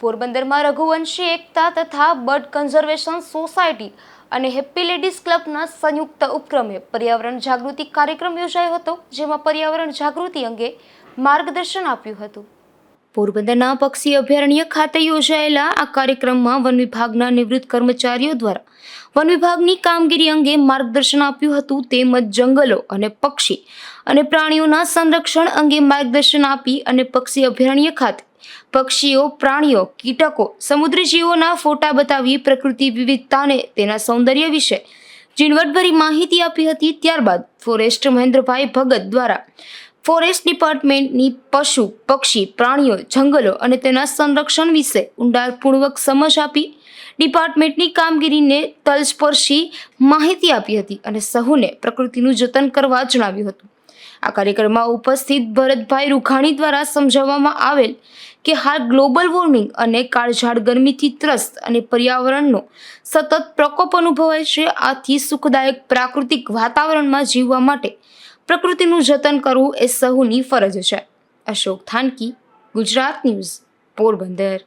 પોરબંદરમાં રઘુવંશી એકતા તથા bird conservation society અને હેપ્પી લેડીઝ ક્લબના સંયુક્ત ઉપક્રમે પર્યાવરણ જાગૃતિ કાર્યક્રમ યોજાયો હતો, જેમાં પર્યાવરણ જાગૃતિ અંગે માર્ગદર્શન આપ્યું હતું. પોરબંદરના પક્ષી અભયારણ્ય ખાતે યોજાયેલા આ કાર્યક્રમમાં વન વિભાગના નિવૃત્ત કર્મચારીઓ દ્વારા વન વિભાગની કામગીરી અંગે માર્ગદર્શન આપ્યું હતું તેમજ જંગલો અને પક્ષી અને પ્રાણીઓના સંરક્ષણ અંગે માર્ગદર્શન આપી અને પક્ષી અભયારણ્ય ખાતે પક્ષીઓ, પ્રાણીઓ, કીટકો, સમુદ્રી જીવોના ફોટા બતાવી પ્રકૃતિ વિવિધતાને તેના સૌંદર્ય વિશે ઝીણવટભરી માહિતી આપી હતી. ત્યારબાદ ફોરેસ્ટ મહેન્દ્રભાઈ ભગત દ્વારા ફોરેસ્ટ ડિપાર્ટમેન્ટની પશુ, પક્ષી, પ્રાણીઓ, જંગલો અને તેના સંરક્ષણ વિશે ઊંડાણપૂર્વક સમજ આપી, ડિપાર્ટમેન્ટની કામગીરીને તલસ્પર્શી માહિતી આપી હતી અને સહુને પ્રકૃતિનું જતન કરવા જણાવ્યું હતું. આ કાર્યક્રમમાં ઉપસ્થિત ભરતભાઈ રૂખાણી દ્વારા સમજાવવામાં આવેલ કે હાલ ગ્લોબલ વોર્મિંગ અને કાળઝાળ ગરમીથી ત્રસ્ત અને પર્યાવરણનો સતત પ્રકોપ અનુભવાય છે, આથી સુખદાયક પ્રાકૃતિક વાતાવરણમાં જીવવા માટે પ્રકૃતિનું જતન કરવું એ સહુની ફરજ છે. અશોક થાનકી ગુજરાત ન્યૂઝ પોરબંદર.